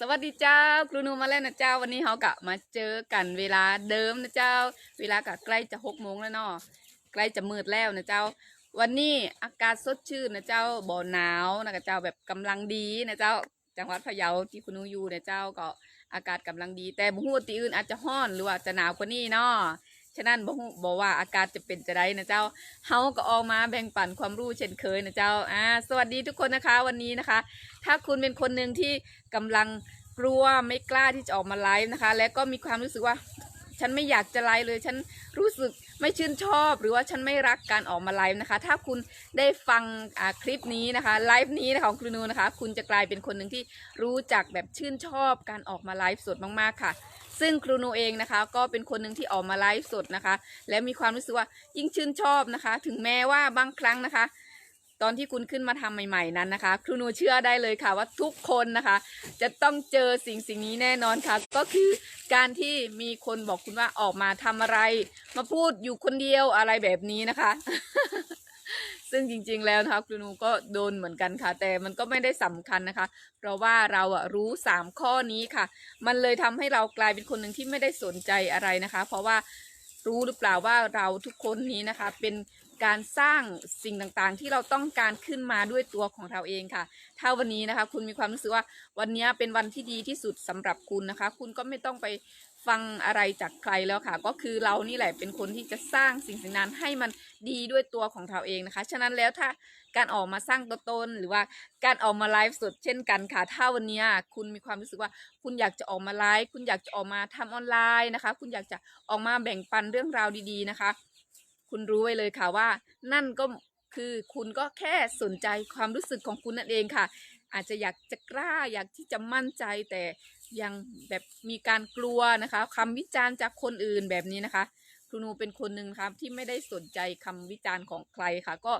สวัสดีเจ้าครูนูมาแล้วนะเจ้าวันนี้เขากะมาเจอกันเวลาเดิมนะเจ้า เวลากะใกล้จะหกโมงแล้วเนาะใกล้จะมืดแล้วนะเจ้า วันนี้อากาศสดชื่นนะเจ้าบ่หนาวนะเจ้าแบบกำลังดีนะเจ้า จังหวัดพะเยาที่ครูนูอยู่นะเจ้าก็อากาศกำลังดี แต่บุหูว่าตีอื่นอาจจะห้อนหรือว่าจะหนาวกว่านี้เนาะ ฉะนั้นบ่บอกว่าอากาศจะเป็นจะได้นะเจ้าเฮาก็ออกมาแบ่งปันความรู้เช่นเคยนะเจ้าอ่าสวัสดีทุกคนนะคะวันนี้นะคะ ถ้าคุณเป็นคนหนึ่งที่กำลังกลัวไม่กล้าที่จะออกมาไลฟ์นะคะ และก็มีความรู้สึกว่า ฉันไม่อยากจะไลฟ์เลย ฉันรู้สึก ไม่ชื่นชอบหรือว่าฉันไม่รักการออกมาไลฟ์นะคะ ถ้าคุณได้ฟังอ่าคลิปนี้นะคะไลฟ์นี้นะะของครูนูนะคะ คุณจะกลายเป็นคนหนึ่งที่รู้จักแบบชื่นชอบการออกมาไลฟ์สดมากๆค่ะ ซึ่งครูนูเองนะคะก็เป็นคนหนึ่งที่ออกมาไลฟ์สดนะคะ และมีความรู้สึกว่ายิ่งชื่นชอบนะคะ ถึงแม้ว่าบางครั้งนะคะ ตอนที่คุณขึ้นมาทำใหม่ ๆนั้นนะคะ ครูนูเชื่อได้เลยค่ะว่าทุกคนนะคะ จะต้องเจอสิ่งสิ่งนี้แน่นอนค่ะ ก็คือการที่มีคนบอกคุณว่าออกมาทำอะไร มาพูดอยู่คนเดียวอะไรแบบนี้นะคะซึ่งจริงๆ แล้วนะคะครูนูก็โดนเหมือนกันค่ะ แต่มันก็ไม่ได้สำคัญนะคะ เพราะว่าเราอะรู้สามข้อนี้ค่ะ มันเลยทำให้เรากลายเป็นคนหนึ่งที่ไม่ได้สนใจอะไรนะคะ เพราะว่า รู้หรือเปล่าว่าเราทุกคนนี้นะคะ เป็นการสร้างสิ่งต่างๆ ที่เราต้องการขึ้นมาด้วยตัวของเราเองค่ะ ถ้าวันนี้นะคะ คุณมีความรู้สึกว่าวันนี้เป็นวันที่ดีที่สุดสำหรับคุณนะคะ คุณก็ไม่ต้องไปฟังอะไรจากใครแล้วค่ะ ก็คือเรานี่แหละเป็นคนที่จะสร้างสิ่งสิ่งนั้นให้มันดีด้วยตัวของเราเองนะคะ ฉะนั้นแล้วถ้า การออกมาสร้างตัวตนหรือว่าการออกมาไลฟ์สดเช่นกันค่ะถ้าวันนี้คุณมีความรู้สึกว่าคุณอยากจะออกมาไลฟ์คุณอยากจะออกมาทำออนไลน์นะคะ คุณอยากจะออกมาแบ่งปันเรื่องราวดีๆนะคะ คุณรู้ไว้เลยค่ะว่า นั่นก็คือคุณก็แค่สนใจความรู้สึกของคุณนั่นเองค่ะ อาจจะอยากจะกล้าอยากที่จะมั่นใจแต่ยังแบบมีการกลัวนะคะคำวิจารณ์จากคนอื่นแบบนี้นะคะครูนูเป็นคนหนึ่งครับที่ไม่ได้สนใจคำวิจารณ์ของใครค่ะ ก็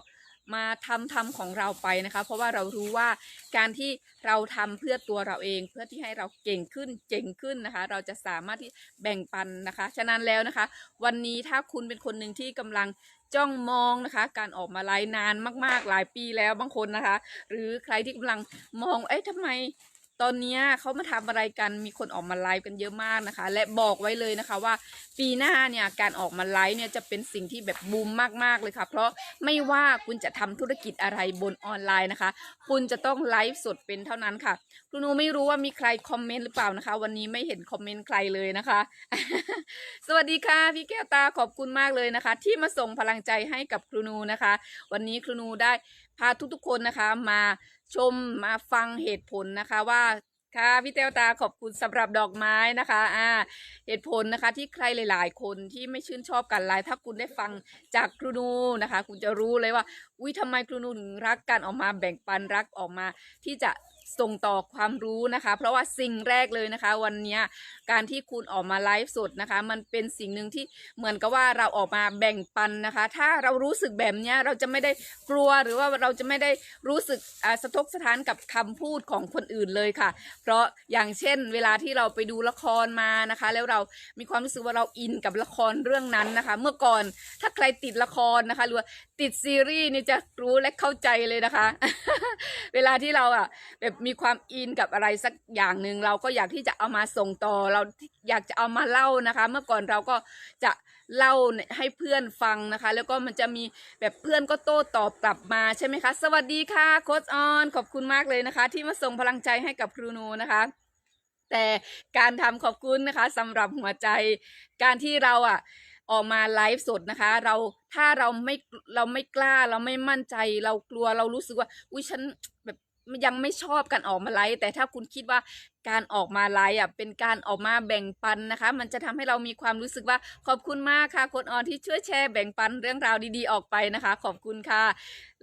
มาทำทำของเราไปนะคะ เพราะว่าเรารู้ว่าการที่เราทำเพื่อตัวเราเอง เพื่อที่ให้เราเก่งขึ้นเจ๋งขึ้นนะคะ เราจะสามารถที่แบ่งปันนะคะ ฉะนั้นแล้วนะคะ วันนี้ถ้าคุณเป็นคนหนึ่งที่กำลังจ้องมองนะคะ การออกมาไลฟ์นานมาก ๆ หลายปีแล้วบางคนนะคะ หรือใครที่กำลังมองเอ๊ะทำไม ตอนนี้เขามาทำอะไรกันมีคนออกมาไลฟ์กันเยอะมากนะคะ และบอกไว้เลยนะคะว่า ปีหน้าเนี่ยการออกมาไลฟ์เนี่ยจะเป็นสิ่งที่แบบบูมมากๆเลยค่ะ เพราะไม่ว่าคุณจะทำธุรกิจอะไรบนออนไลน์นะคะ คุณจะต้องไลฟ์สดเป็นเท่านั้นค่ะครูนูไม่รู้ว่ามีใครคอมเมนต์หรือเปล่านะคะ วันนี้ไม่เห็นคอมเมนต์ใครเลยนะคะ สวัสดีค่ะพี่แก้วตาขอบคุณมากเลยนะคะ ที่มาส่งพลังใจให้กับครูนูนะคะ วันนี้ครูนูได้ พาทุกๆคนนะคะมาชมมาฟังเหตุผลนะคะว่าค่ะพี่แก้วตาขอบคุณสำหรับดอกไม้นะคะอ่าเหตุผลนะคะที่ใครหลาย ๆ คนที่ไม่ชื่นชอบการไลฟ์ถ้าคุณได้ฟังจากครูนูนะคะ คุณจะรู้เลยว่าอุ้ยทำไมครูนูถึงรักการออกมาแบ่งปันรักออกมาที่จะส่งต่อความรู้นะคะ เพราะว่าสิ่งแรกเลยนะคะ วันนี้ การที่คุณออกมาไลฟ์สดนะคะ มันเป็นสิ่งหนึ่งที่เหมือนกับว่าเราออกมาแบ่งปันนะคะ ถ้าเรารู้สึกแบบนี้เราจะไม่ได้กลัวหรือว่าเราจะไม่ได้รู้สึกอ่าสะทกสะท้านกับคำพูดของคนอื่นเลยค่ะ เพราะอย่างเช่น เวลาที่เราไปดูละครมานะคะ แล้วเรามีความรู้สึกว่าเราอินกับละครเรื่องนั้นนะคะ เมื่อก่อนถ้าใครติดละครนะคะหรือว่าติดซีรีส์นี่จะรู้และเข้าใจเลยนะคะ เวลาที่เราอะแบบมีความอินกับอะไรสักอย่างหนึ่งเราก็อยากที่จะเอามาส่งต่อเราอยากจะเอามาเล่านะคะ เมื่อก่อนเราก็จะเล่าให้เพื่อนฟังนะคะ แล้วก็มันจะมีแบบเพื่อนก็โต้ตอบกลับมาใช่ไหมคะ สวัสดีค่ะโค้ชออนขอบคุณมากเลยนะคะ ที่มาส่งพลังใจให้กับครูนูนะคะแต่การทำขอบคุณนะคะสำหรับหัวใจการที่เราอะออกมาไลฟ์สดนะคะ เราถ้าเราไม่เราไม่กล้าเราไม่มั่นใจ เรากลัวเรารู้สึกว่าอุ้ยฉัน ยังไม่ชอบการออกมาไลฟ์แต่ถ้าคุณคิดว่าการออกมาไลฟ์อะเป็นการออกมาแบ่งปันนะคะ มันจะทำให้เรามีความรู้สึกว่าขอบคุณมากค่ะคนออนที่ช่วยแชร์แบ่งปันเรื่องราวดีๆออกไปนะคะ ขอบคุณค่ะ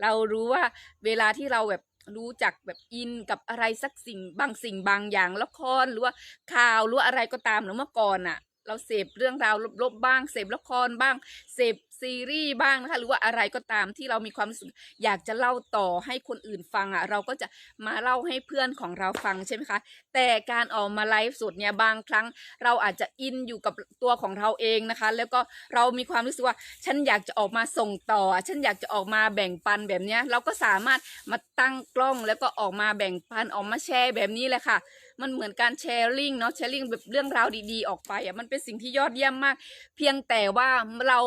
เรารู้ว่าเวลาที่เราแบบรู้จักแบบอินกับอะไรสักสิ่งบางสิ่งบางอย่างละครหรือว่าข่าวหรืออะไรก็ตามหรือเมื่อก่อนอะเราเสพเรื่องราวลบๆบ้างเสพละครบ้างเสพ ซีรีส์บ้างนะคะ หรือว่าอะไรก็ตามที่เรามีความรู้สึกอยากจะเล่าต่อให้คนอื่นฟังอะ เราก็จะมาเล่าให้เพื่อนของเราฟังใช่ไหมคะ แต่การออกมาไลฟ์สดเนี่ยบางครั้งเราอาจจะอินอยู่กับตัวของเราเองนะคะ แล้วก็เรามีความรู้สึกว่าฉันอยากจะออกมาส่งต่อ ฉันอยากจะออกมาแบ่งปันแบบเนี้ยเราก็สามารถมาตั้งกล้องแล้วก็ออกมาแบ่งปันออกมาแชร์แบบนี้แหละค่ะ มันเหมือนการแชร์ลิงเนาะแชร์ลิงแบบเรื่องราวดีๆ ออกไปอะมันเป็นสิ่งที่ยอดเยี่ยมมาก เพียงแต่ว่าเรา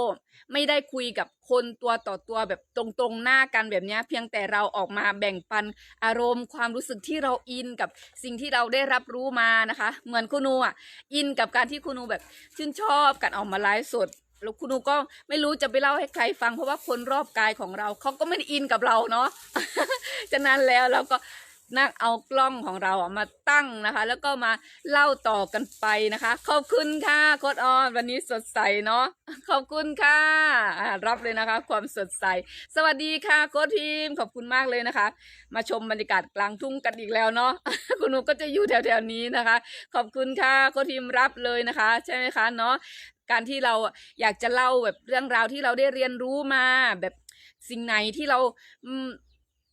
ไม่ได้คุยกับคนตัวต่อตัวแบบตรงๆหน้ากันแบบนี้เพียงแต่เราออกมาแบ่งปันอารมณ์ความรู้สึกที่เราอินกับสิ่งที่เราได้รับรู้มานะคะ เหมือนคุณนูอะอินกับการที่คุณนูแบบชื่นชอบการออกมาไลฟ์สดแล้วคุณนูก็ไม่รู้จะไปเล่าให้ใครฟังเพราะว่าคนรอบกายของเราเขาก็ไม่ได้อินกับเราเนาะ ฉะนั้นแล้วเราก็ นั่งเอากล้องของเราอะมาตั้งนะคะ แล้วก็มาเล่าต่อกันไปนะคะ ขอบคุณค่ะโคดออนวันนี้สดใสเนาะขอบคุณค่ะรับเลยนะคะ ความสดใส สวัสดีค่ะโค้ชทีมขอบคุณมากเลยนะคะ มาชมบรรยากาศกลางทุ่งกันอีกแล้วเนาะคุณหนูก็จะอยู่แถวๆนี้นะคะ ขอบคุณค่ะโค้ชทีมรับเลยนะคะ ใช่ไหมคะเนาะการที่เราอยากจะเล่าแบบเรื่องราวที่เราได้เรียนรู้มาแบบสิ่งไหนที่เราอืม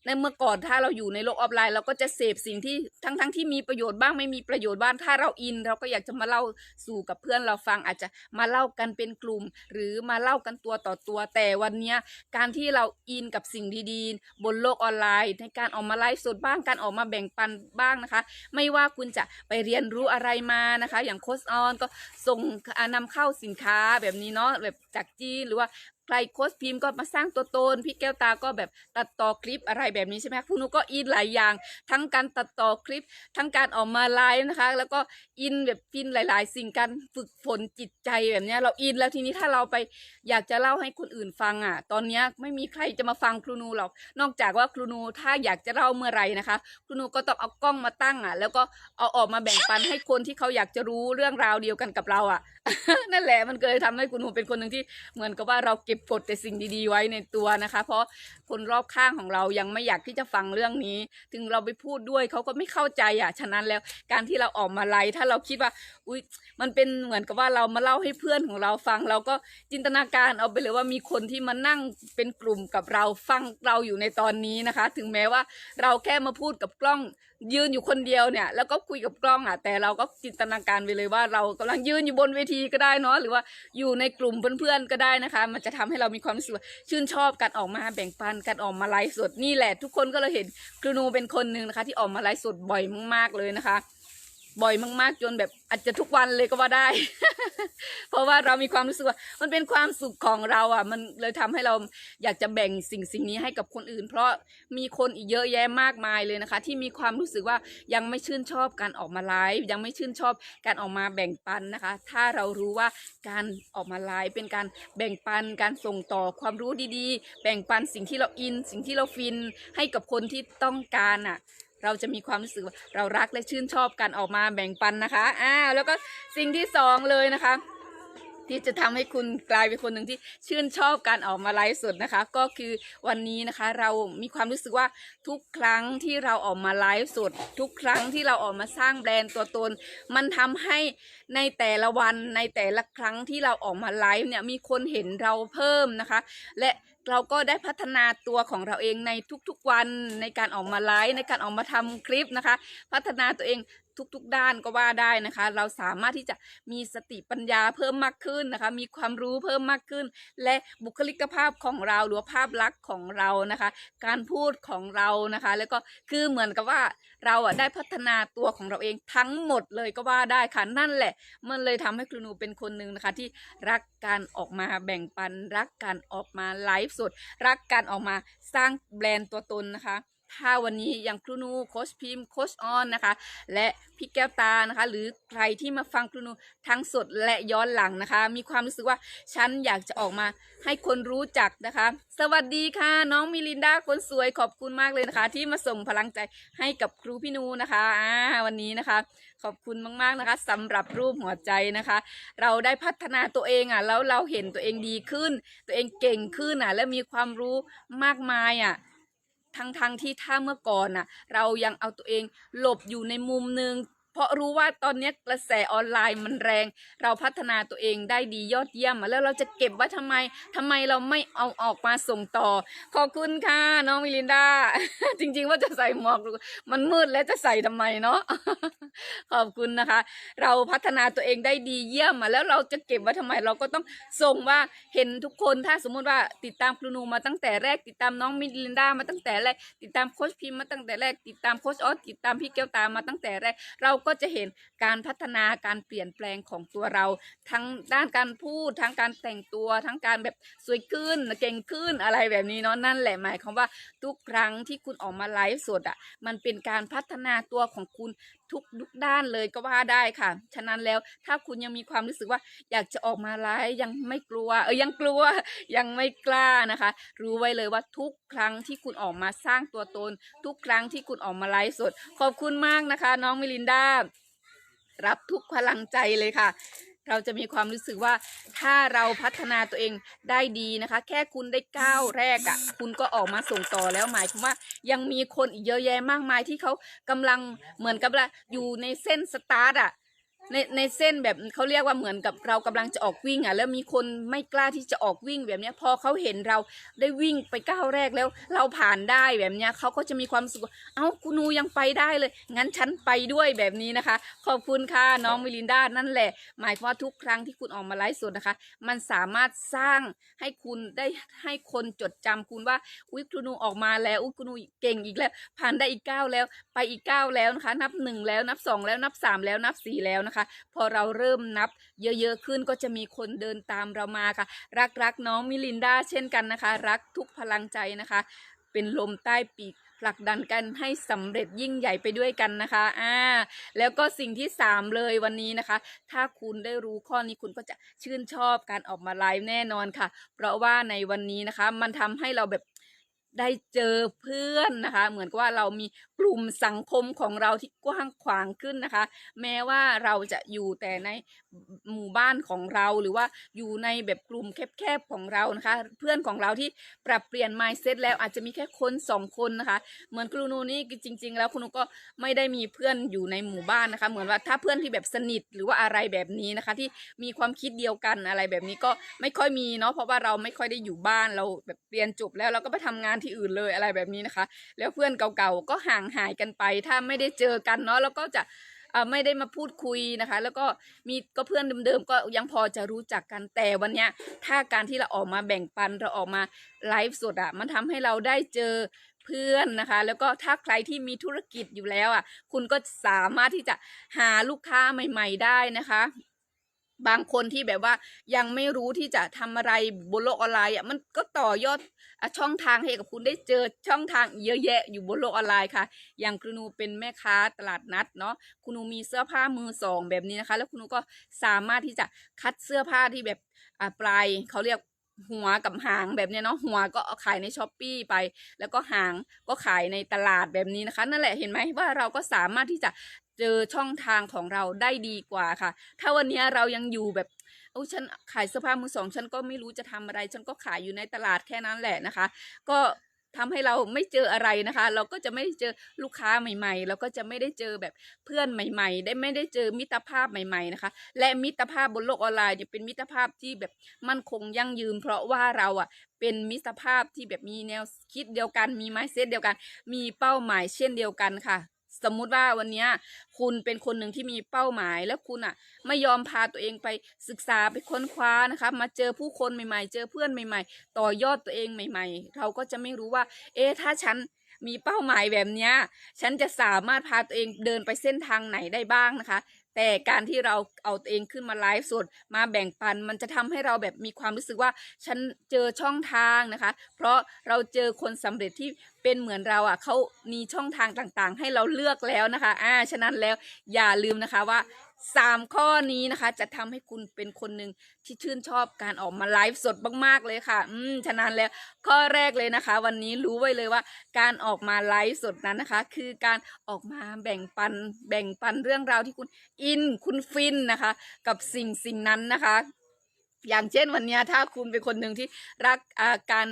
ในเมื่อก่อนถ้าเราอยู่ในโลกออนไลน์เราก็จะเสพสิ่งที่ทั้งๆทที่มีประโยชน์บ้างไม่มีประโยชน์บ้างถ้าเราอิน เราก็อยากจะมาเล่าสู่กับเพื่อนเราฟังอาจจะมาเล่ากันเป็นกลุ่ม หรือมาเล่ากันตัวต่อตัว แต่วันนี้การที่เราอินกับสิ่งดีๆ บนโลกออนไลน์ ในการออกมาไลฟ์สดบ้างการออกมาแบ่งปันบ้างนะคะ ไม่ว่าคุณจะไปเรียนรู้อะไรมานะคะ อย่างโคชออนก็ส่งอ่านำเข้าสินค้าแบบนี้เนาะแบบจากจีนหรือว่า ใครโค้ชพิมพ์ก็มาสร้างตัวตนพี่แก้วตาก็แบบตัดต่อคลิปอะไรแบบนี้ใช่ไหมคะคุณนุก็อินหลายอย่าง ทั้งการตัดต่อคลิป ทั้งการออกมาไลฟ์นะคะ แล้วก็อินแบบฟินหลาย ๆ สิ่งการฝึกฝนจิตใจแบบเนี้ยเราอินแล้วทีนี้ถ้าเราไปอยากจะเล่าให้คนอื่นฟังอะ ตอนเนี้ยไม่มีใครจะมาฟังครูนูหรอกนอกจากว่าครูนูถ้าอยากจะเล่าเมื่อไหรนะคะ ครูนูก็ต้องเอากล้องมาตั้งอะ แล้วก็เอาออกมาแบ่งปันให้คนที่เขาอยากจะรู้เรื่องราวเดียวกันกับเราอะ นั่นแหละมันเลยทำให้ครูนูเป็นคนหนึ่งที่เหมือนกับว่าเราเก็บกดแต่สิ่งดีๆไว้ในตัวนะคะ เพราะคนรอบข้างของเรายังไม่อยากที่จะฟังเรื่องนี้ ถึงเราไปพูดด้วยเขาก็ไม่เข้าใจอะ ฉะนั้นแล้วการที่เราออกมาไลฟ์ถ้าเราคิดว่า อุ้ยมันเป็นเหมือนกับว่าเรามาเล่าให้เพื่อนของเราฟัง เราก็จินตนาการเอาไปเลยว่ามีคนที่มานั่งเป็นกลุ่มกับเราฟังเราอยู่ในตอนนี้นะคะ ถึงแม้ว่าเราแค่มาพูดกับกล้อง ยืนอยู่คนเดียวเนี่ย แล้วก็คุยกับกล้องอะ แต่เราก็จินตนาการไปเลยว่าเรากำลังยืนอยู่บนเวทีก็ได้เนาะหรือว่าอยู่ในกลุ่มเพื่อนๆก็ได้นะคะ มันจะทำให้เรามีความรู้สึกว่าชื่นชอบการออกมาแบ่งปันการออกมาไลฟ์สดนี่แหละ ทุกคนก็เลยเห็นครูนูเป็นคนหนึ่งนะคะ ที่ออกมาไลฟ์สดบ่อยมากๆเลยนะคะ บ่อยมากๆ จนแบบอาจจะทุกวันเลยก็ว่าได้ เพราะว่าเรามีความรู้สึกว่ามันเป็นความสุขของเราอะ มันเลยทำให้เราอยากจะแบ่งสิ่งสิ่งนี้ให้กับคนอื่น เพราะมีคนอีกเยอะแยะมากมายเลยนะคะ ที่มีความรู้สึกว่ายังไม่ชื่นชอบการออกมาไลฟ์ยังไม่ชื่นชอบการออกมาแบ่งปันนะคะ ถ้าเรารู้ว่าการออกมาไลฟ์เป็นการแบ่งปันการส่งต่อความรู้ดีๆ แบ่งปันสิ่งที่เราอิน สิ่งที่เราฟินให้กับคนที่ต้องการอะ เราจะมีความรู้สึกว่าเรารักและชื่นชอบการออกมาแบ่งปันนะคะอ้าวแล้วก็สิ่งที่สองเลยนะคะ ที่จะทำให้คุณกลายเป็นคนหนึ่งที่ชื่นชอบการออกมาไลฟ์สดนะคะ ก็คือวันนี้นะคะเรามีความรู้สึกว่าทุกครั้งที่เราออกมาไลฟ์สด ทุกครั้งที่เราออกมาสร้างแบรนด์ตัวตน มันทำให้ในแต่ละวันในแต่ละครั้งที่เราออกมาไลฟ์เนี่ยมีคนเห็นเราเพิ่มนะคะ และเราก็ได้พัฒนาตัวของเราเองในทุกๆวันในการออกมาไลฟ์ในการออกมาทำคลิปนะคะ พัฒนาตัวเอง ทุก ๆ ด้านก็ว่าได้นะคะ เราสามารถที่จะมีสติปัญญาเพิ่มมากขึ้นนะคะ มีความรู้เพิ่มมากขึ้น และบุคลิกภาพของเราหรือภาพลักษณ์ของเรานะคะ การพูดของเรานะคะ แล้วก็คือเหมือนกับว่าเราอะได้พัฒนาตัวของเราเองทั้งหมดเลยก็ว่าได้ค่ะนั่นแหละ มันเลยทำให้ครูนูเป็นคนหนึ่งนะคะ ที่รักการออกมาแบ่งปัน รักการออกมาไลฟ์สด รักการออกมาสร้างแบรนด์ตัวตนนะคะ ถ้าวันนี้อย่างครูนูโคชพิมพ์โคชออนนะคะ และพี่แก้วตานะคะ หรือใครที่มาฟังครูนูทั้งสดและย้อนหลังนะคะ มีความรู้สึกว่าฉันอยากจะออกมาให้คนรู้จักนะคะ สวัสดีค่ะ น้องมิลินดาคนสวยขอบคุณมากเลยนะคะ ที่มาส่งพลังใจให้กับครูพี่นูนะคะอ่าวันนี้นะคะ ขอบคุณมากๆนะคะสำหรับรูปหัวใจนะคะ เราได้พัฒนาตัวเองอะแล้วเราเห็นตัวเองดีขึ้น ตัวเองเก่งขึ้นอะ และมีความรู้มากมายอะ ทั้งๆทที่ถ้าเมื่อก่อนน่ะ เรายังเอาตัวเองหลบอยู่ในมุมหนึ่ง เพราะรู้ว่าตอนนี้กระแสออนไลน์มันแรง เราพัฒนาตัวเองได้ดียอดเยี่ยมแล้วเราจะเก็บไว้ทำไมทำไมเราไม่เอาออกมาส่งต่อ ขอบคุณค่ะน้องมิลินดา จริง ๆ ว่าจะใส่หมวกมันมืดแล้วจะใส่ทำไมเนาะขอบคุณนะคะ เราพัฒนาตัวเองได้ดีเยี่ยมอะแล้วเราจะเก็บไว้ทำไมเราก็ต้องส่งว่าเห็นทุกคนถ้าสมมุติว่าติดตามครูนูมาตั้งแต่แรกติดตามน้องมิลินดามาตั้งแต่แรกติดตามโค้ชพิมมาตั้งแต่แรกติดตามโค้ชออสติดตามพี่แก้วตามาตั้งแต่แรกเราก็จะเห็นการพัฒนาการเปลี่ยนแปลงของตัวเรา ทั้งด้านการพูดทั้งการแต่งตัวทั้งการแบบสวยขึ้นเก่งขึ้นอะไรแบบนี้เนาะนั่นแหละหมายความว่าทุกครั้งที่คุณออกมาไลฟ์สดอะมันเป็นการพัฒนาตัวของคุณทุกทุกด้านเลยก็ว่าได้ค่ะ ฉะนั้นแล้วถ้าคุณยังมีความรู้สึกว่าอยากจะออกมาไลฟ์ยังไม่กลัว เออยังกลัวยังไม่กล้านะคะ รู้ไว้เลยว่าทุกครั้งที่คุณออกมาสร้างตัวตน ทุกครั้งที่คุณออกมาไลฟ์สด ขอบคุณมากนะคะ น้องมิลินดารับทุกพลังใจเลยค่ะ เราจะมีความรู้สึกว่าถ้าเราพัฒนาตัวเองได้ดีนะคะ แค่คุณได้ก้าวแรกอะ่ะ คุณก็ออกมาส่งต่อแล้วหมายความว่ายังมีคนอีกเยอะแยะมากมายที่เขากำลังเหมือนกับว่าอยู่ในเส้นสตาร์ทอะ ในในเส้นแบบเขาเรียกว่าเหมือนกับเรากำลังจะออกวิ่งอะแล้วมีคนไม่กล้าที่จะออกวิ่งแบบเนี้ยพอเขาเห็นเราได้วิ่งไปก้าวแรกแล้ว เราผ่านได้แบบเนี้ยเขาก็จะมีความสึกว่าเอ้ากูนูยังไปได้เลย งั้นฉันไปด้วยแบบนี้นะคะ ขอบคุณค่ะน้องมิลินดานั่นแหละ หมายความว่าทุกครั้งที่คุณออกมาไลฟ์สดนะคะ มันสามารถสร้างให้คุณได้ให้คนจดจำคุณว่าอุ้ยครูนูออกมาแล้วอุ้ยครูนูเก่งอีกแล้ว ผ่านได้อีกก้าวแล้ว ไปอีกก้าวแล้วนะคะ นับหนึ่งแล้วนับสองแล้วนับสามแล้วนับสี่แล้วนะคะพอเราเริ่มนับเยอะๆขึ้นก็จะมีคนเดินตามเรามาค่ะ รักรักน้องมิลินดาเช่นกันนะคะ รักทุกพลังใจนะคะ เป็นลมใต้ปีกผลักดันกันให้สำเร็จยิ่งใหญ่ไปด้วยกันนะคะ อ่า แล้วก็สิ่งที่สามเลยวันนี้นะคะ ถ้าคุณได้รู้ข้อนี้คุณก็จะชื่นชอบการออกมาไลฟ์แน่นอนค่ะ เพราะว่าในวันนี้นะคะ มันทำให้เราแบบได้เจอเพื่อนนะคะ เหมือนกับว่าเรามีกลุ่มสังคมของเราที่กว้างขวางขึ้นนะคะ แม้ว่าเราจะอยู่แต่ในหมู่บ้านของเราหรือว่าอยู่ในแบบกลุ่มแคบๆของเรานะคะ เพื่อนของเราที่ปรับเปลี่ยน mindset แล้วอาจจะมีแค่คนสองคนนะคะ เหมือนครูนูนี่จริง ๆ แล้วคุณนูก็ไม่ได้มีเพื่อนอยู่ในหมู่บ้านนะคะ เหมือนว่าถ้าเพื่อนที่แบบสนิทหรือว่าอะไรแบบนี้นะคะ ที่มีความคิดเดียวกันอะไรแบบนี้ก็ไม่ค่อยมีเนาะเพราะว่าเราไม่ค่อยได้อยู่บ้านเราแบบเรียนจบแล้วเราก็ไปทำงานที่อื่นเลยอะไรแบบนี้นะคะ แล้วเพื่อนเก่าๆก็ห่างหายกันไป ถ้าไม่ได้เจอกันเนาะแล้วก็จะไม่ได้มาพูดคุยนะคะ แล้วก็มีก็เพื่อนเดิมๆก็ยังพอจะรู้จักกันแต่วันเนี้ยถ้าการที่เราออกมาแบ่งปันเราออกมาไลฟ์สดอะมันทำให้เราได้เจอเพื่อนนะคะ แล้วก็ถ้าใครที่มีธุรกิจอยู่แล้วอะ คุณก็สามารถที่จะหาลูกค้าใหม่ ๆ ได้นะคะบางคนที่แบบว่ายังไม่รู้ที่จะทำอะไรบนโลกออนไลน์อะมันก็ต่อยอด ช่องทางให้กับคุณได้เจอช่องทางเยอะแยะอยู่บนโลกออนไลน์ค่ะ อย่างคุณนูเป็นแม่ค้าตลาดนัดเนาะคุณนูมีเสื้อผ้ามือสองแบบนี้นะคะ แล้วคุณนูก็สามารถที่จะคัดเสื้อผ้าที่แบบอ่าปลายเขาเรียกหัวกับหางแบบเนี้ยเนาะหัวก็เอาขายในช้อปปีไป แล้วก็หางก็ขายในตลาดแบบนี้นะคะ นั่นแหละเห็นไหมว่าเราก็สามารถที่จะเจอช่องทางของเราได้ดีกว่าค่ะ ถ้าวันนี้เรายังอยู่แบบ โอ้ฉันขายเสื้อผ้ามือสอง ฉันก็ไม่รู้จะทำอะไร ฉันก็ขายอยู่ในตลาดแค่นั้นแหละนะคะ ก็ทำให้เราไม่เจออะไรนะคะ เราก็จะไม่เจอลูกค้าใหม่ ๆ เราก็จะไม่ได้เจอแบบเพื่อนใหม่ ๆ ได้ไม่ได้เจอมิตรภาพใหม่ ๆนะคะ และมิตรภาพบนโลกออนไลน์เนี่ยเป็นมิตรภาพที่แบบมั่นคงยั่งยืน เพราะว่าเราอะเป็นมิตรภาพที่แบบมีแนวคิดเดียวกัน มีไมเซตเดียวกัน มีเป้าหมายเช่นเดียวกันค่ะ สมมุติว่าวันนี้คุณเป็นคนหนึ่งที่มีเป้าหมาย แล้วคุณอะ ไม่ยอมพาตัวเองไปศึกษาไปค้นคว้านะคะมาเจอผู้คนใหม่ ๆ เจอเพื่อนใหม่ ๆ ต่อยอดตัวเองใหม่ ๆ เราก็จะไม่รู้ว่า เอ๊ะถ้าฉันมีเป้าหมายแบบนี้ฉันจะสามารถพาตัวเองเดินไปเส้นทางไหนได้บ้างนะคะ แต่การที่เราเอาตัวเองขึ้นมาไลฟ์สดมาแบ่งปัน มันจะทำให้เราแบบมีความรู้สึกว่าฉันเจอช่องทางนะคะ เพราะเราเจอคนสำเร็จที่เป็นเหมือนเราอะเขามีช่องทางต่างๆ ให้เราเลือกแล้วนะคะอ่าฉะนั้นแล้วอย่าลืมนะคะว่า สามข้อนี้นะคะ จะทำให้คุณเป็นคนหนึ่งที่ชื่นชอบการออกมาไลฟ์สดมากๆเลยค่ะ อืมฉะนั้นแล้วข้อแรกเลยนะคะ วันนี้รู้ไว้เลยว่า การออกมาไลฟ์สดนั้นนะคะ คือการออกมาแบ่งปัน แบ่งปันเรื่องราวที่คุณอินคุณฟินนะคะ กับสิ่งสิ่งนั้นนะคะ อย่างเช่นวันนี้ถ้าคุณเป็นคนหนึ่งที่รักอ่าการ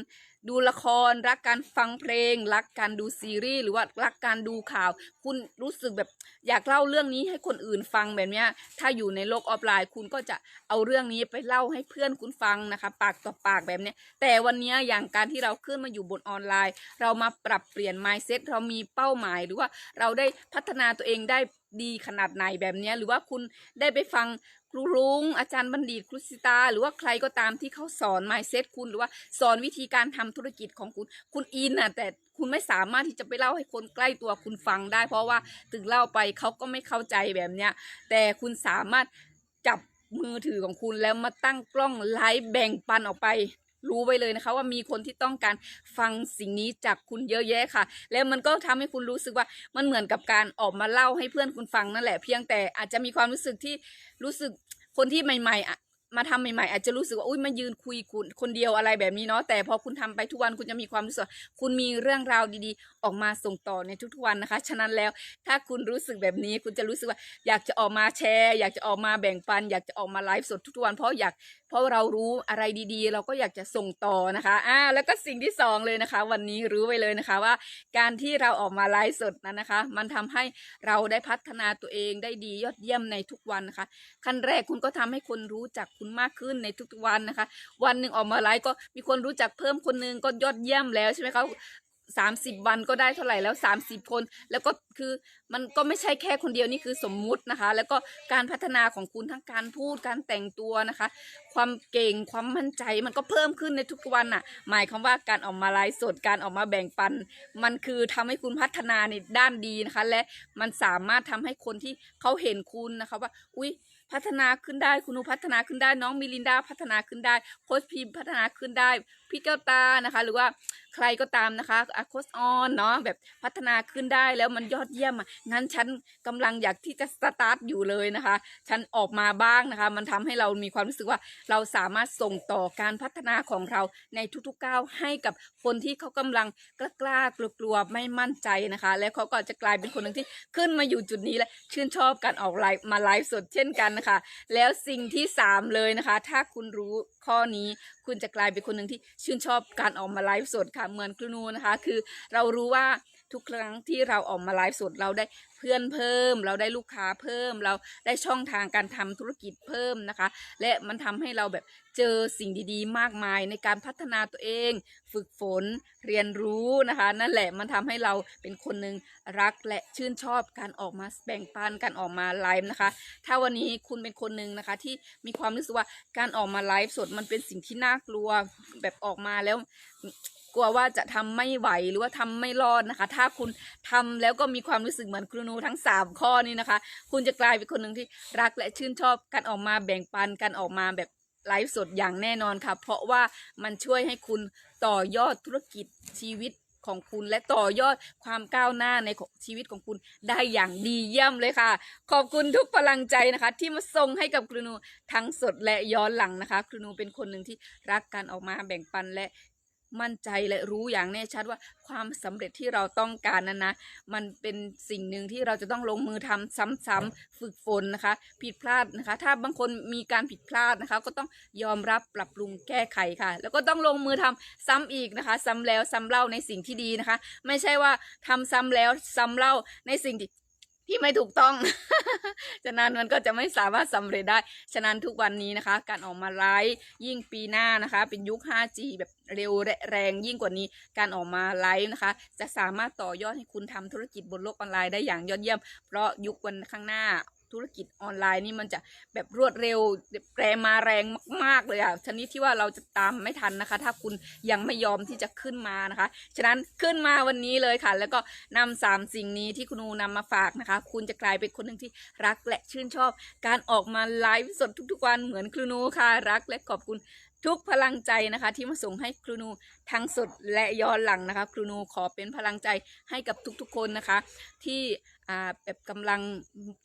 ดูละคร รักการฟังเพลง รักการดูซีรีส์หรือว่ารักการดูข่าว คุณรู้สึกแบบอยากเล่าเรื่องนี้ให้คนอื่นฟังแบบเนี้ย ถ้าอยู่ในโลกออฟไลน์ คุณก็จะเอาเรื่องนี้ไปเล่าให้เพื่อนคุณฟังนะคะ ปากต่อปากแบบเนี้ย แต่วันนี้อย่างการที่เราขึ้นมาอยู่บนออนไลน์ เรามาปรับเปลี่ยน mindset เรามีเป้าหมาย หรือว่าเราได้พัฒนาตัวเองได้ดีขนาดไหนแบบนี้หรือว่าคุณได้ไปฟัง ครูรุง้งอาจารย์บัณฑิตครูสิตา หรือว่าใครก็ตามที่เขาสอน mindset คุณหรือว่าสอนวิธีการทำธุรกิจของคุณคุณอินน่ะแต่คุณไม่สามารถที่จะไปเล่าให้คนใกล้ตัวคุณฟังได้ เพราะว่าถึงเล่าไปเขาก็ไม่เข้าใจแบบเนี้ยแต่คุณสามารถจับมือถือของคุณแล้วมาตั้งกล้องไลฟ์แบ่งปันออกไป รู้ไว้เลยนะคะ ว่ามีคนที่ต้องการฟังสิ่งนี้จากคุณเยอะแยะค่ะ แล้วมันก็ทำให้คุณรู้สึกว่ามันเหมือนกับการออกมาเล่าให้เพื่อนคุณฟังนั่นแหละ เพียงแต่อาจจะมีความรู้สึกที่รู้สึกคนที่ใหม่ๆอะมาทำใหม่ๆ อาจจะรู้สึกว่าอุ้ยมายืนคุยคุณคนเดียวอะไรแบบนี้เนาะแต่พอคุณทำไปทุกวันคุณจะมีความรู้สึกว่าคุณมีเรื่องราวดีๆ ออกมาส่งต่อในทุกๆวันนะคะ ฉะนั้นแล้วถ้าคุณรู้สึกแบบนี้คุณจะรู้สึกว่าอยากจะออกมาแชร์ อยากจะออกมาแบ่งปัน อยากจะออกมาไลฟ์สดทุกๆวันเพราะอยาก เพราะเรารู้อะไรดีๆ เราก็อยากจะส่งต่อนะคะอ่าแล้วก็สิ่งที่สองเลยนะคะ วันนี้รู้ไว้เลยนะคะว่า การที่เราออกมาไลฟ์สดนั้นนะคะ มันทำให้เราได้พัฒนาตัวเองได้ดียอดเยี่ยมในทุกวันนะคะขั้นแรกคุณก็ทำให้คนรู้จักคุณมากขึ้นในทุกๆวันนะคะ วันหนึ่งออกมาไลฟ์ก็มีคนรู้จักเพิ่มคนนึงก็ยอดเยี่ยมแล้วใช่ไหมคะ สามสิบวันก็ได้เท่าไหร่แล้วสามสิบคน แล้วก็คือมันก็ไม่ใช่แค่คนเดียวนี่คือสมมุตินะคะ แล้วก็การพัฒนาของคุณทั้งการพูดการแต่งตัวนะคะ ความเก่งความมั่นใจมันก็เพิ่มขึ้นในทุกวันน่ะ หมายความว่าการออกมาไลฟ์สดการออกมาแบ่งปัน มันคือทำให้คุณพัฒนาในด้านดีนะคะ และมันสามารถทำให้คนที่เขาเห็นคุณนะคะว่าอุ้ยพัฒนาขึ้นได้คุณนุพัฒนาขึ้นได้น้องมิลินดาพัฒนาขึ้นได้โค้ชพีพัฒนาขึ้นได้ พี่แก้วตานะคะ หรือว่าใครก็ตามนะคะอะโค้ชออนเนาะแบบพัฒนาขึ้นได้แล้วมันยอดเยี่ยมงั้นฉันกำลังอยากที่จะสตาร์ทอยู่เลยนะคะ ฉันออกมาบ้างนะคะ มันทำให้เรามีความรู้สึกว่าเราสามารถส่งต่อการพัฒนาของเราในทุกๆก้าวให้กับคนที่เขากำลังกล้ากล้ากลัวกลัวๆไม่มั่นใจนะคะ แล้วเขาก็จะกลายเป็นคนหนึ่งที่ขึ้นมาอยู่จุดนี้และชื่นชอบการออกไลฟ์มาไลฟ์สดเช่นกันนะคะ แล้วสิ่งที่สามเลยนะคะ ถ้าคุณรู้ ข้อนี้ คุณจะกลายเป็นคนหนึ่งที่ชื่นชอบการออกมาไลฟ์สดค่ะเหมือนครูนูนะคะ คือเรารู้ว่า ทุกครั้งที่เราออกมาไลฟ์สดเราได้เพื่อนเพิ่ม เราได้ลูกค้าเพิ่ม เราได้ช่องทางการทำธุรกิจเพิ่มนะคะ และมันทำให้เราแบบเจอสิ่งดีๆ มากมายในการพัฒนาตัวเอง ฝึกฝนเรียนรู้นะคะ นั่นแหละมันทำให้เราเป็นคนหนึ่งรักและชื่นชอบการออกมาแบ่งปันการออกมาไลฟ์นะคะ ถ้าวันนี้คุณเป็นคนหนึ่งนะคะ ที่มีความรู้สึกว่าการออกมาไลฟ์สดมันเป็นสิ่งที่น่ากลัวแบบออกมาแล้ว กลัวว่าจะทำไม่ไหวหรือว่าทำไม่รอดนะคะ ถ้าคุณทำแล้วก็มีความรู้สึกเหมือนครูนูทั้ง 3 ข้อนี้นะคะ คุณจะกลายเป็นคนหนึ่งที่รักและชื่นชอบการออกมาแบ่งปันการออกมาแบบไลฟ์สดอย่างแน่นอนค่ะ เพราะว่ามันช่วยให้คุณต่อยอดธุรกิจชีวิตของคุณและต่อยอดความก้าวหน้าในของชีวิตของคุณได้อย่างดีเยี่ยมเลยค่ะ ขอบคุณทุกพลังใจนะคะ ที่มาส่งให้กับครูนูทั้งสดและย้อนหลังนะคะ ครูนูเป็นคนหนึ่งที่รักการออกมาแบ่งปันและ มั่นใจและรู้อย่างแน่ชัดว่าความสำเร็จที่เราต้องการนั้นนะ มันเป็นสิ่งหนึ่งที่เราจะต้องลงมือทำซ้ำๆฝึกฝนนะคะ ผิดพลาดนะคะ ถ้าบางคนมีการผิดพลาดนะคะ ก็ต้องยอมรับปรับปรุงแก้ไขค่ะ แล้วก็ต้องลงมือทำซ้ำอีกนะคะ ซ้ำแล้วซ้ำเล่าในสิ่งที่ดีนะคะ ไม่ใช่ว่าทำซ้ำแล้วซ้ำเล่าในสิ่งที่ ที่ไม่ถูกต้อง ฉะนั้นมันก็จะไม่สามารถสำเร็จได้ ฉะนั้นทุกวันนี้นะคะ การออกมาไลฟ์ยิ่งปีหน้านะคะ เป็นยุค 5G แบบเร็วแรงยิ่งกว่านี้ การออกมาไลฟ์นะคะ จะสามารถต่อยอดให้คุณทำธุรกิจบนโลกออนไลน์ได้อย่างยอดเยี่ยม เพราะยุควันข้างหน้า ธุรกิจออนไลน์นี่มันจะแบบรวดเร็วแรงมาแรงมากๆเลยอะชนิดที่ว่าเราจะตามไม่ทันนะคะ ถ้าคุณยังไม่ยอมที่จะขึ้นมานะคะ ฉะนั้นขึ้นมาวันนี้เลยค่ะ แล้วก็นำสามสิ่งนี้ที่คุณนูนำมาฝากนะคะ คุณจะกลายเป็นคนหนึ่งที่รักและชื่นชอบ การออกมาไลฟ์สดทุกๆวันเหมือนครูนูค่ะ รักและขอบคุณทุกพลังใจนะคะ ที่มาส่งให้ครูนูทั้งสดและย้อนหลังนะคะ ครูนูขอเป็นพลังใจให้กับทุกๆคนนะคะ ที่ อ่าแบบกำลัง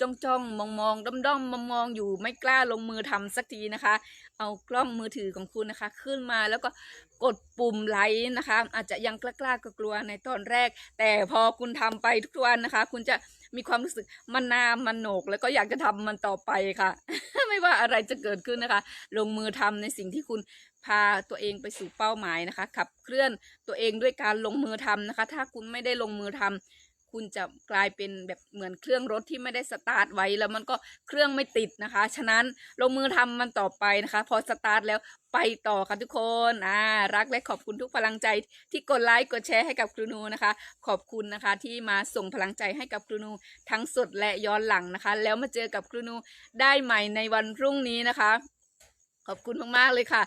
จ้องจ้องมองมองด้อมด้อมมองมองอยู่ไม่กล้าลงมือทำสักทีนะคะ เอากล้องมือถือของคุณนะคะ ขึ้นมาแล้วก็กดปุ่มไลค์นะคะ อาจจะยังกล้ากล้ากลัวในตอนแรก แต่พอคุณทำไปทุกวันนะคะ คุณจะมีความรู้สึกมันนามันโหนก แล้วก็อยากจะทำมันต่อไปค่ะ ไม่ว่าอะไรจะเกิดขึ้นนะคะ ลงมือทำในสิ่งที่คุณพาตัวเองไปสู่เป้าหมายนะคะ ขับเคลื่อนตัวเองด้วยการลงมือทำนะคะ ถ้าคุณไม่ได้ลงมือทำ คุณจะกลายเป็นแบบเหมือนเครื่องรถที่ไม่ได้สตาร์ทไว้แล้วมันก็เครื่องไม่ติดนะคะ ฉะนั้นลงมือทำมันต่อไปนะคะ พอสตาร์ทแล้วไปต่อค่ะทุกคนอ่ารักและขอบคุณทุกพลังใจ ที่กดไลค์กดแชร์ให้กับครูนูนะคะ ขอบคุณนะคะที่มาส่งพลังใจให้กับครูนูทั้งสดและย้อนหลังนะคะ แล้วมาเจอกับครูนูได้ใหม่ในวันพรุ่งนี้นะคะขอบคุณมากๆเลยค่ะ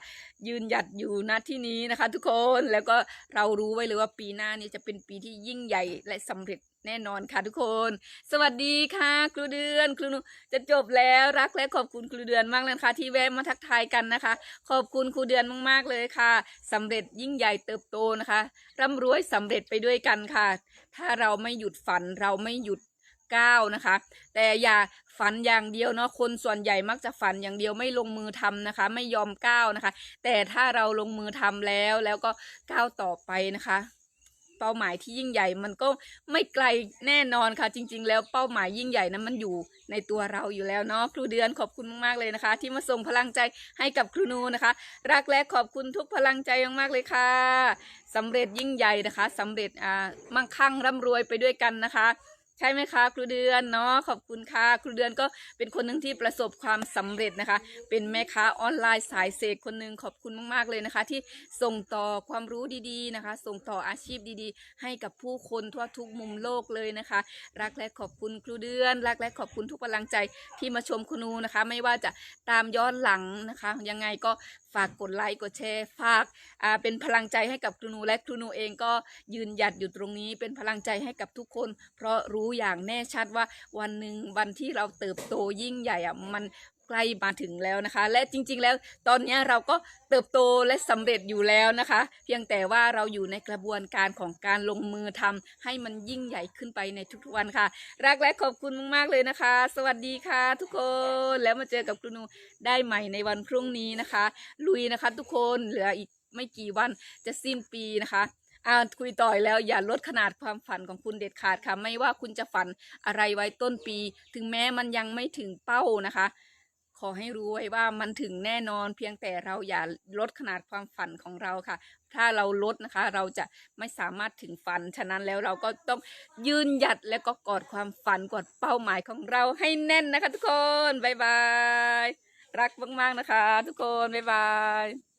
ยืนหยัดอยู่ณที่นี้นะคะ ทุกคนแล้วก็เรารู้ไว้เลยว่าปีหน้านี้จะเป็นปีที่ยิ่งใหญ่และสำเร็จ แน่นอนค่ะทุกคน สวัสดีค่ะ ครูเดือน ครูนูจะจบแล้วรักและขอบคุณครูเดือนมากเลยนะคะที่แวะมาทักทายกันนะคะ ขอบคุณครูเดือนมากๆเลยค่ะสำเร็จยิ่งใหญ่เติบโตนะคะ ร่ำรวยสำเร็จไปด้วยกันค่ะ ถ้าเราไม่หยุดฝันเราไม่หยุดก้าวนะคะ แต่อย่าฝันอย่างเดียวเนาะคนส่วนใหญ่มักจะฝันอย่างเดียวไม่ลงมือทำนะคะ ไม่ยอมก้าวนะคะ แต่ถ้าเราลงมือทำแล้วแล้วก็ก้าวต่อไปนะคะ เป้าหมายที่ยิ่งใหญ่ มันก็ไม่ไกลแน่นอนค่ะ จริง ๆ แล้วเป้าหมายยิ่งใหญ่นั้นมันอยู่ในตัวเราอยู่แล้วเนาะครูเดือนขอบคุณมากๆเลยนะคะ ที่มาส่งพลังใจให้กับครูนูนะคะ รักและขอบคุณทุกพลังใจมากๆเลยค่ะสำเร็จยิ่งใหญ่นะคะสำเร็จอ่ามั่งคั่งร่ำรวยไปด้วยกันนะคะ ใช่ไหมคะครูเดือนเนาะขอบคุณค่ะครูเดือนก็เป็นคนหนึ่งที่ประสบความสำเร็จนะคะ เป็นแม่ค้าออนไลน์สายเสกคนหนึ่งขอบคุณมาก ๆ เลยนะคะ ที่ส่งต่อความรู้ดีๆนะคะ ส่งต่ออาชีพดีๆ ให้กับผู้คนทั่วทุกมุมโลกเลยนะคะ รักและขอบคุณครูเดือน รักและขอบคุณทุกพลังใจที่มาชมครูนูนะคะ ไม่ว่าจะตามย้อนหลังนะคะ ยังไงก็ ฝากกดไลค์กดแชร์ฝากาเป็นพลังใจให้กับครูนูและครูนูเองก็ยืนหยัดอยู่ตรงนี้เป็นพลังใจให้กับทุกคน เพราะรู้อย่างแน่ชัดว่าวันหนึ่งวันที่เราเติบโตยิ่งใหญ่อะมัน ใกล้มาถึงแล้วนะคะ และจริงๆแล้วตอนนี้เราก็เติบโตและสำเร็จอยู่แล้วนะคะ เพียงแต่ว่าเราอยู่ในกระบวนการของการลงมือทำให้มันยิ่งใหญ่ขึ้นไปในทุกๆวันค่ะ รักและขอบคุณมากๆเลยนะคะ สวัสดีค่ะ ทุกคนแล้วมาเจอกับครูนูได้ใหม่ในวันพรุ่งนี้นะคะ ลุยนะคะ ทุกคนเหลืออีกไม่กี่วันจะสิ้นปีนะคะอ่าคุยต่อยแล้วอย่าลดขนาดความฝันของคุณเด็ดขาดค่ะ ไม่ว่าคุณจะฝันอะไรไว้ต้นปี ถึงแม้มันยังไม่ถึงเป้านะคะ ขอให้รู้ไว้ว่ามันถึงแน่นอนเพียงแต่เราอย่าลดขนาดความฝันของเราค่ะ ถ้าเราลดนะคะ เราจะไม่สามารถถึงฝัน ฉะนั้นแล้วเราก็ต้องยืนหยัดแล้วก็กอดความฝันกอดเป้าหมายของเราให้แน่นนะคะ ทุกคน บ๊ายบาย รักมากๆนะคะ ทุกคน บ๊ายบาย